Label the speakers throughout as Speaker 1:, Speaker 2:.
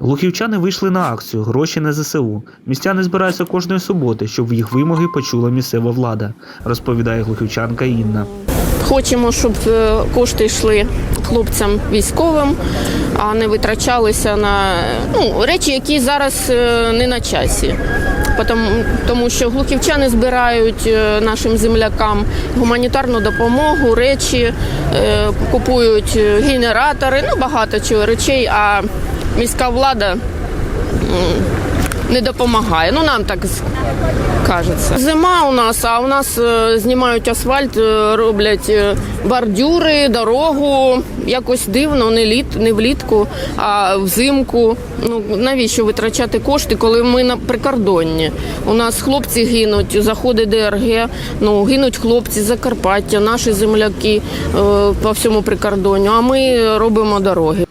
Speaker 1: Глухівчани вийшли на акцію Гроші на ЗСУ. Містяни збираються кожної суботи, щоб їх вимоги почула місцева влада, розповідає глухівчанка Інна.
Speaker 2: Хочемо, щоб е, кошти йшли хлопцям військовим, а не витрачалися на ну, речі, які зараз е, не на часі. Тому, що глухівчани збирають е, нашим землякам гуманітарну допомогу, речі, купують генератори, ну багато чого речей, а міська влада не допомагає. Ну нам так кажеться. Зима у нас, а у нас е, знімають асфальт, е, роблять е, бордюри, дорогу. Якось дивно, не літ, не влітку, а взимку. Ну навіщо витрачати кошти, коли ми на прикордонні? У нас хлопці гинуть, заходить ДРГ, ну гинуть хлопці Закарпаття, наші земляки по всьому прикордонню. А ми робимо дороги.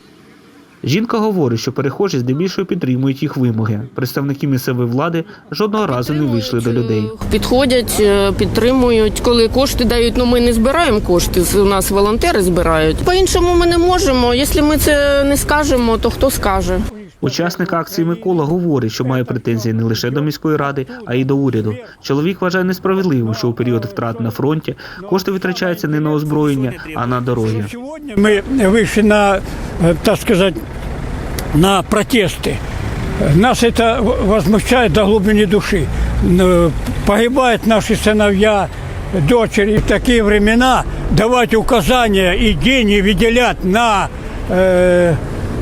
Speaker 1: Жінка говорить, що перехожі здебільшого підтримують їх вимоги. Представники місцевої влади жодного разу не вийшли до людей.
Speaker 2: Підходять, е, підтримують. Коли кошти дають, ну ми не збираємо кошти. У нас волонтери збирають. По-іншому ми не можемо. Якщо ми це не скажемо, то хто скаже?
Speaker 1: Учасник акції Микола говорить, що має претензії не лише до міської ради, а й до уряду. Чоловік вважає несправедливим, що у період втрат на фронті кошти витрачаються не на озброєння, а на дороги.
Speaker 3: Сегодня мы вышли на, э, так сказать, на протесты. Нас это возмущает до глубины души. Н- Погибают наши сыновья, дочери. В такие времена давать указания и деньги выделять на, э,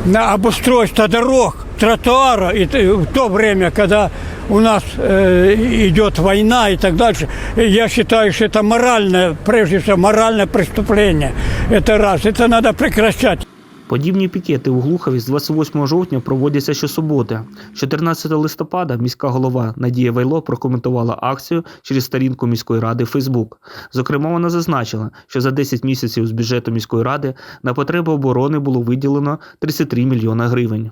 Speaker 3: на обустройство дорог, тротуара, и т- в то время, когда у нас э, идет война и так дальше, я считаю, что это моральное, прежде всего, моральное преступление. Это раз, это надо прекращать.
Speaker 1: Подібні пікети у Глухові з 28 жовтня проводяться щосуботи. 14 листопада міська голова Надія Вайло прокоментувала акцію через сторінку міської ради Фейсбук. Зокрема, вона зазначила, що за 10 місяців з бюджету міської ради на потреби оборони було виділено 33 мільйона гривень.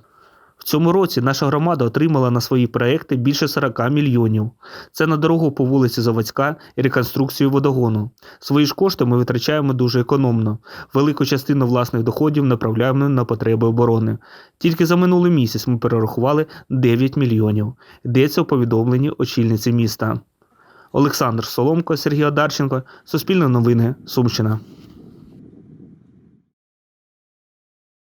Speaker 1: В цьому році наша громада отримала на свої проекти більше 40 мільйонів. Це на дорогу по вулиці Заводська і реконструкцію водогону. Свої ж кошти ми витрачаємо дуже економно. Велику частину власних доходів направляємо на потреби оборони. Тільки за минулий місяць ми перерахували 9 мільйонів. Йдеться у повідомленні очільниці міста. Олександр Соломко, Сергій Одарченко, Суспільне новини, Сумщина.